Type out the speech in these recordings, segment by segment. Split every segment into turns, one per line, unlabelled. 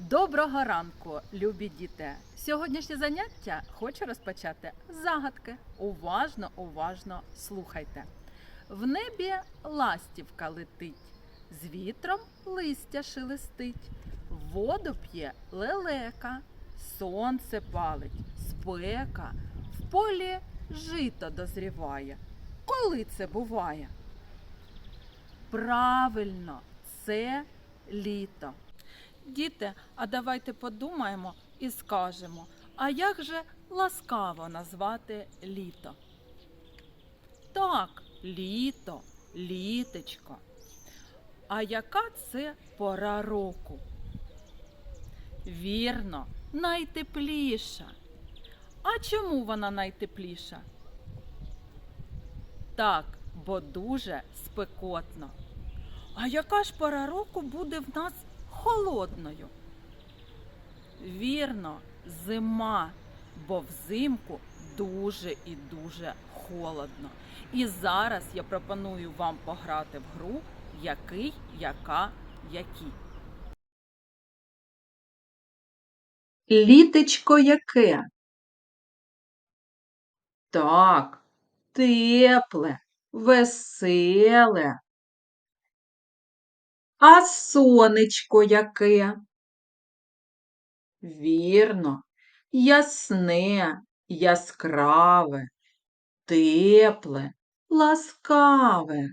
Доброго ранку, любі діти! Сьогоднішнє заняття хочу розпочати загадки. Уважно, уважно слухайте. В небі ластівка летить, з вітром листя шелестить, воду п'є лелека, сонце палить, спека, в полі жито дозріває. Коли це буває? Правильно, це літо. Діти, а давайте подумаємо і скажемо, а як же ласкаво назвати літо? Так, літо, літечко. А яка це пора року? Вірно, найтепліша. А чому вона найтепліша? Так, бо дуже спекотно. А яка ж пора року буде в нас холодною? Вірно, зима, бо взимку дуже і дуже холодно. І зараз я пропоную вам пограти в гру який, яка, які.
Літечко яке? Так, тепле, веселе. А сонечко яке? Вірно, ясне, яскраве, тепле, ласкаве.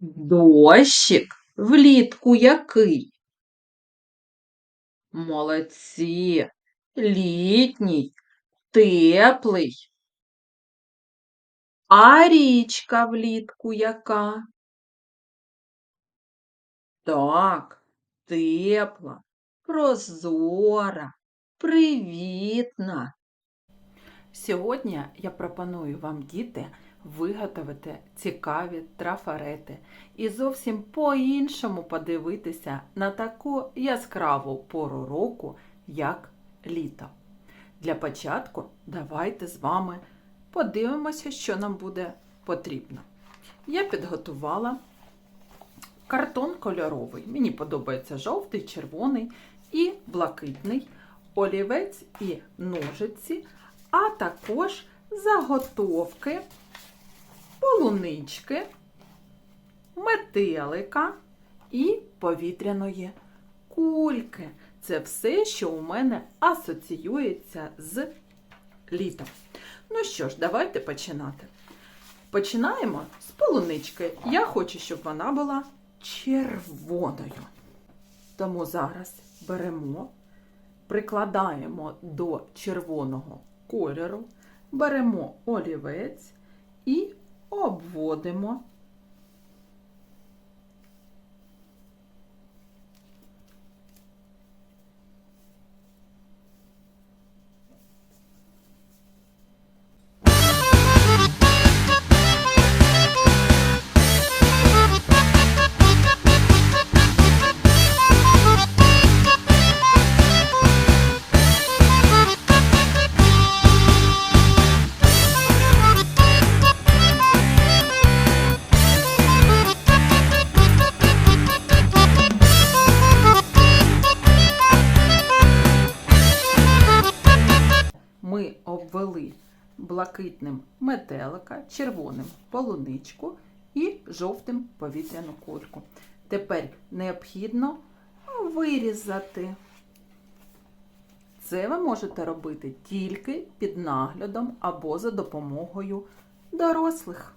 Дощик влітку який? Молодці, літній, теплий. А річка влітку яка? Так, тепла, прозора, привітна.
Сьогодні я пропоную вам, діти, виготовити цікаві трафарети і зовсім по-іншому подивитися на таку яскраву пору року, як літо. Для початку давайте з вами подивимося, що нам буде потрібно. Я підготувала картон кольоровий. Мені подобається жовтий, червоний і блакитний, олівець і ножиці, а також заготовки, полунички, метелика і повітряної кульки. Це все, що у мене асоціюється з літом. Ну що ж, давайте починати. Починаємо з полунички. Я хочу, щоб вона була червоною. Тому зараз беремо, прикладаємо до червоного кольору, беремо олівець і обводимо. Блакитним метелика, червоним полуничку і жовтим повітряну кульку. Тепер необхідно вирізати. Це ви можете робити тільки під наглядом або за допомогою дорослих.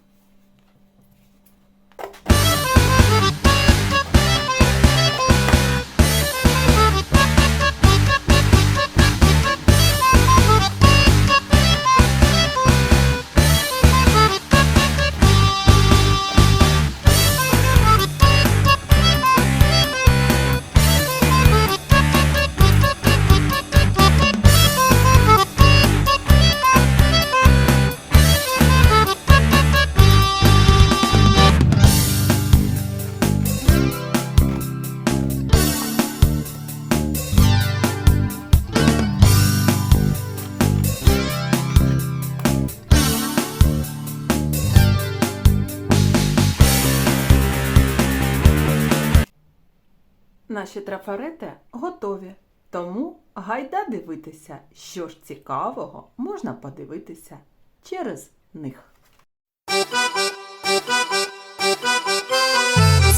Наші трафарети готові. Тому гайда дивитися, що ж цікавого можна подивитися через них.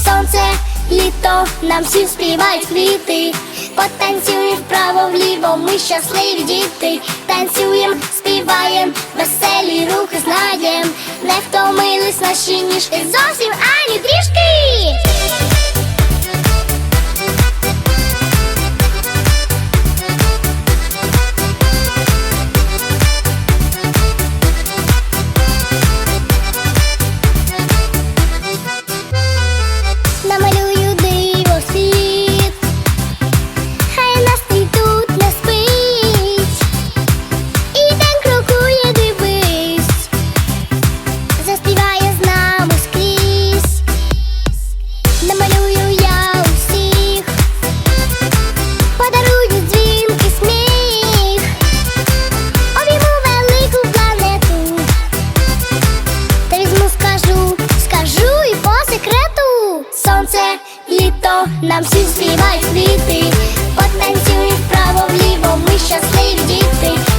Сонце, літо, нам всі співають квіти. Потанцюємо вправо вліво, ми щасливі діти. Танцюєм, співаєм, веселі рухи знаєм. Не втомились наші ніжки зовсім ані трішки. літо, нам всі співають квіти, потанцюють вправо, вліво, ми щасливі діти.